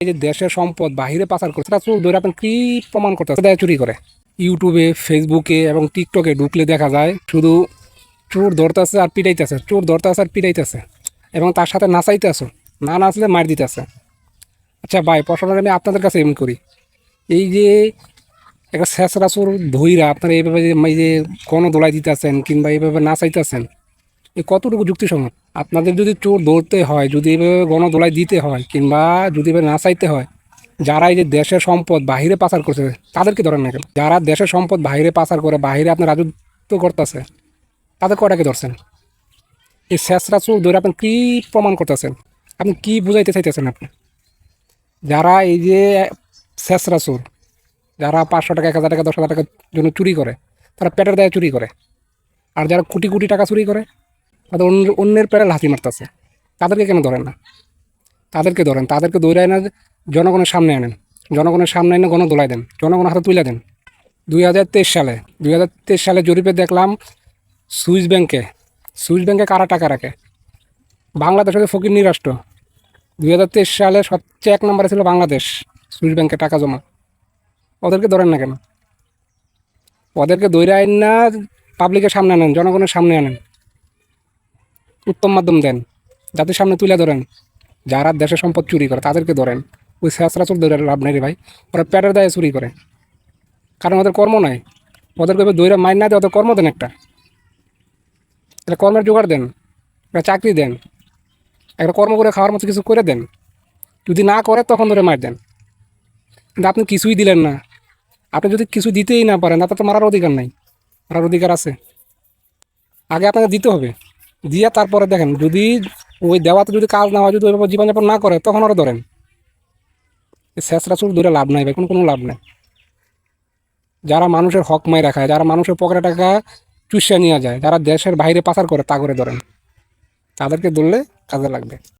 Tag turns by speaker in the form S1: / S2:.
S1: এই যে দেশের সম্পদ বাহিরে পাচার করছে তারা চোর ধরে আপনার কি প্রমাণ করতে দেয় চুরি করে। ইউটিউবে ফেসবুকে এবং টিকটকে ঢুকলে দেখা যায়, শুধু চোর ধরতেছে আর পিটাইতেছে, চোর ধরতেছে আর পিটাইতেছে। এবং তার সাথে নাচাইতেছে, না নাচলে মার দিতেছে। আচ্ছা ভাই, প্রশ্নটা আমি আপনাদের কাছে এমনি করি। এই যে একটা শেষরা চোর ধইরা আপনারা এইভাবে যে, এই যে কোনো দোলাই দিতেছেন কিংবা এইভাবে নাচাইতেছেন এ কতটুকু যুক্তিসঙ্গত? আপনাদের যদি চোর ধরতে হয়, যদি এভাবে গণদোলাই দিতে হয়, কিংবা যদি এভাবে না চাইতে হয় যারা এই যে দেশের সম্পদ বাহিরে পাচার করছে, তাদেরকে ধরেন না কেন? যারা দেশের সম্পদ বাহিরে পাচার করে, বাহিরে আপনার রাজত্ব করতেছে, তাদের কটাকে ধরছেন? এই শেষরা চোর ধরে আপনি কী প্রমাণ করতেছেন? আপনি কি বুঝাইতে চাইতেছেন আপনি? যারা এই যে শেষরা চোর, যারা পাঁচশো টাকা, এক হাজার টাকা, দশ হাজার টাকার জন্য চুরি করে, তারা পেটের দায়ে চুরি করে, আর যারা কোটি কোটি টাকা চুরি করে তাদের অন্য, অন্যের পেটে লাথি মারতেছে। তাদেরকে কেন ধরেন না? তাদেরকে ধরেন, তাদেরকে দৌড়ায় না জনগণের সামনে আনেন। জনগণের সামনে এনে গণ দোলাই দেন জনগণের হাতে তুলে দেন। দুই হাজার তেইশ সালে, দুই হাজার তেইশ সালে জরিপে দেখলাম সুইস ব্যাংকে সুইস ব্যাংকে কারা টাকা রাখে? বাংলাদেশের ফকির নিরাষ্ট্র দুই হাজার তেইশ সালে সবচেয়ে এক নম্বরে ছিল বাংলাদেশ, সুইস ব্যাংকে টাকা জমা। ওদেরকে ধরেন না কেন? ওদেরকে দৈরা আইন না পাবলিকের সামনে আনেন, জনগণের সামনে আনেন। উত্তম মাধ্যম দেন। যাদের সামনে তুলে ধরেন। যারা দেশের সম্পদ চুরি করে, তাদেরকে ধরেন। ওই শেষরা চোর ধরে লাভ নেই ভাই। ওরা পেটের দায়ে চুরি করে। কারণ ওদের কর্ম নাই। ওদেরকে দৈরা মাইন না দিয়ে ওদের কর্ম দেন একটা। একটা কর্মের জোগাড় দেন। একটা চাকরি দেন। একটা কর্ম করে খাওয়ার মতো কিছু করে দেন। যদি না করে, তখন ধরে মার দেন। কিন্তু আপনি কিছুই দিলেন না। আপনি যদি কিছু দিতেই না পারেন, আপনার তো মারার অধিকার নাই। মারার অধিকার আছে। আগে আপনাকে দিতে হবে। দিয়ে তারপরে দেখেন, যদি ওই দেওয়াতে যদি কাজ না হয়, যদি ওইভাবে জীবনযাপন না করে, তখন ওরা ধরেন শেষরা চুল ধরে লাভ নাই ভাই, কোনো কোনো লাভ নাই। যারা মানুষের হক মাই রাখায় যারা মানুষের পকেটে টাকা চুষে নিয়ে যায়, যারা দেশের বাইরে পাচার করে, তা করে ধরেন। তাদেরকে ধরলে কাজে লাগবে।